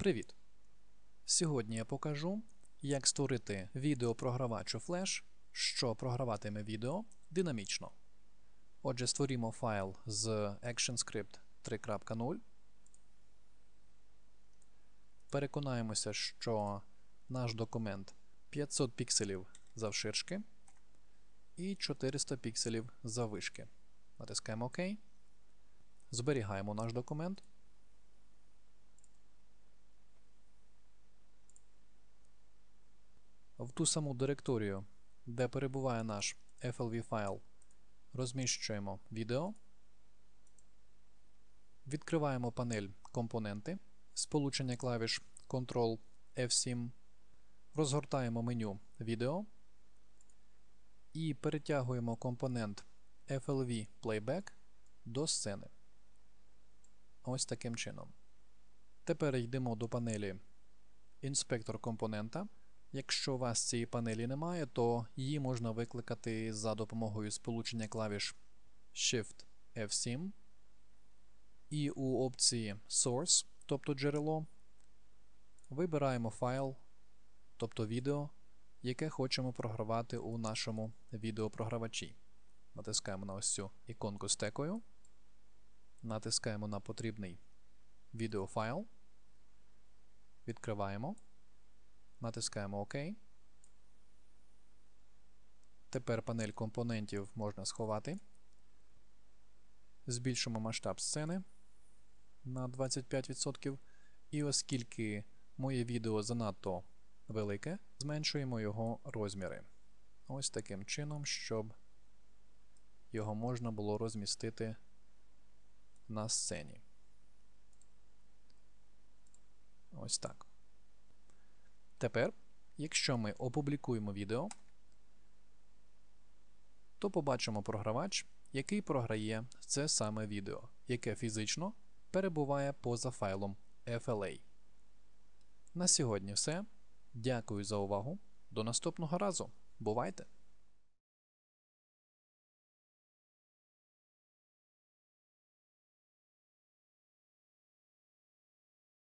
Привіт! Сьогодні я покажу, як створити відеопрогравач у Flash, що програватиме відео динамічно. Отже, створімо файл з ActionScript 3.0. Переконаємося, що наш документ 500 пікселів завширшки і 400 пікселів заввишки. Натискаємо ОК. Зберігаємо наш документ. В ту саму директорію, де перебуває наш FLV файл, розміщуємо відео. Відкриваємо панель Компоненти, сполучення клавіш Ctrl F7, розгортаємо меню Відео і перетягуємо компонент FLV Playback до сцени. Ось таким чином. Тепер йдемо до панелі Інспектор компонента. Якщо у вас цієї панелі немає, то її можна викликати за допомогою сполучення клавіш Shift F7. І у опції Source, тобто джерело, вибираємо файл, тобто відео, яке хочемо програвати у нашому відеопрогравачі. Натискаємо на ось цю іконку з текою. Натискаємо на потрібний відеофайл. Відкриваємо. Натискаємо ОК. Тепер панель компонентів можна сховати. Збільшимо масштаб сцени на 25%. І оскільки моє відео занадто велике, зменшуємо його розміри. Ось таким чином, щоб його можна було розмістити на сцені. Ось так. Тепер, якщо ми опублікуємо відео, то побачимо програвач, який програє це саме відео, яке фізично перебуває поза файлом FLA. На сьогодні все. Дякую за увагу. До наступного разу. Бувайте!